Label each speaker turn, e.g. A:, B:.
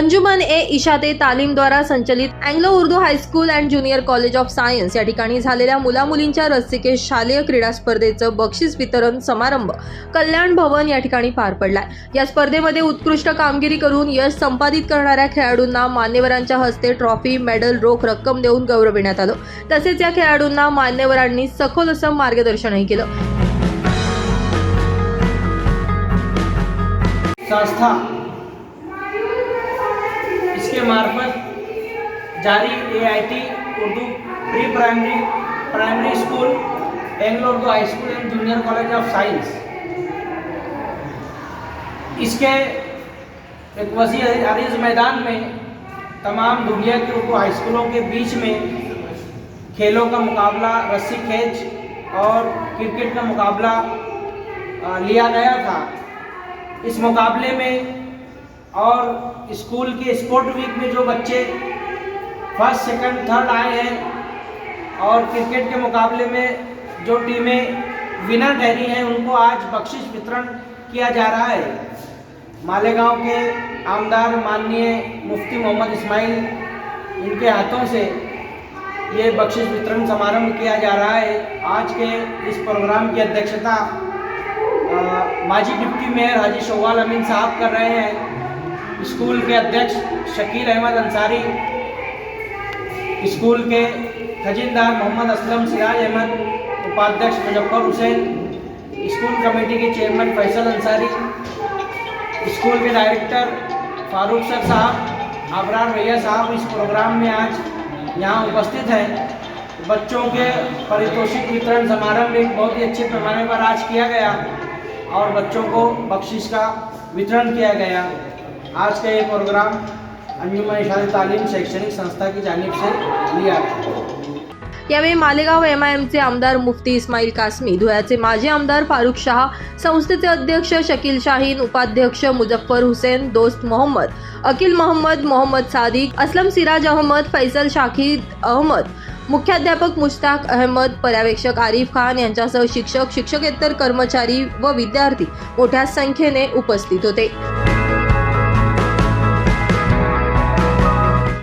A: अंजुमन ए. इशाते तालीम द्वारा संचलित Anglo Urdu high school and junior college of science या ठिकाणी झालेल्या मुला मुलींच्या रस्सिके शालेय क्रीडा स्पर्धेचं बक्षीस वितरण समारंभ कल्याण भवन या ठिकाणी पार पडलाय. या स्पर्धेमध्ये उत्कृष्ट कामगिरी करून यश संपादित करणाऱ्या खेळाडूंना मान्यवरांच्या हस्ते ट्रॉफी मेडल रोख रक्कम देऊन गौरविण्यात आलं. तसेच या खेळाडूंना मान्यवरांनी सखोल असं मार्गदर्शनही केलं.
B: संस्था इसके मार्फत जारी AIT Urdu pre primary primary school Anglo Urdu high school and junior college of science इसके एक वसी अरीज मैदान में तमाम दुनिया के उर्दू हाई स्कूलों के बीच में खेलों का मुकाबला, रस्सी खेच और क्रिकेट का मुकाबला लिया गया था। इस मुकाबले में और स्कूल के स्पोर्ट वीक में जो बच्चे फ़र्स्ट, सेकंड, थर्ड आए हैं और क्रिकेट के मुकाबले में जो टीमें विनर ठहरी हैं, उनको आज बख्शिश वितरण किया जा रहा है। मालेगांव के आमदार माननीय मुफ्ती मोहम्मद इस्माइल, इनके हाथों से ये बख्शिश वितरण समारंभ किया जा रहा है। आज के इस प्रोग्राम की अध्यक्षता माजी डिप्टी मेयर हाजी शोवाल अमीन साहब कर रहे हैं। स्कूल के अध्यक्ष शकील अहमद अंसारी, स्कूल के खजीनदार मोहम्मद असलम सिराज अहमद, उपाध्यक्ष मुजफ्फर हुसैन, स्कूल कमेटी के चेयरमैन फैसल अंसारी, स्कूल के डायरेक्टर फारूक सर साहब, आबरार भैया साहब इस प्रोग्राम में आज यहाँ उपस्थित हैं। बच्चों के पारितोषिक वितरण समारंभ एक बहुत ही अच्छे पैमाने पर आज किया गया और बच्चों को बख्शिश का वितरण किया गया। आज का ये प्रोग्राम अंजुमन इशारे तालीम शैक्षणिक संस्था की जानब से लिया गया
A: यावेळी मालेगाव एम आय एमचे आमदार मुफ्ती इस्माईल कासमी धुळ्याचे माजी आमदार फारुख शहा संस्थेचे अध्यक्ष शकील शाहीन उपाध्यक्ष मुजफ्फर हुसेन दोस्त मोहम्मद अकिल मोहम्मद मोहम्मद सादिक असलम सिराज अहमद फैसल शाकिद अहमद मुख्याध्यापक मुश्ताक अहमद पर्यवेक्षक आरिफ खान यांच्यासह शिक्षक शिक्षकेतर कर्मचारी व विद्यार्थी मोठ्या संख्येने उपस्थित होते.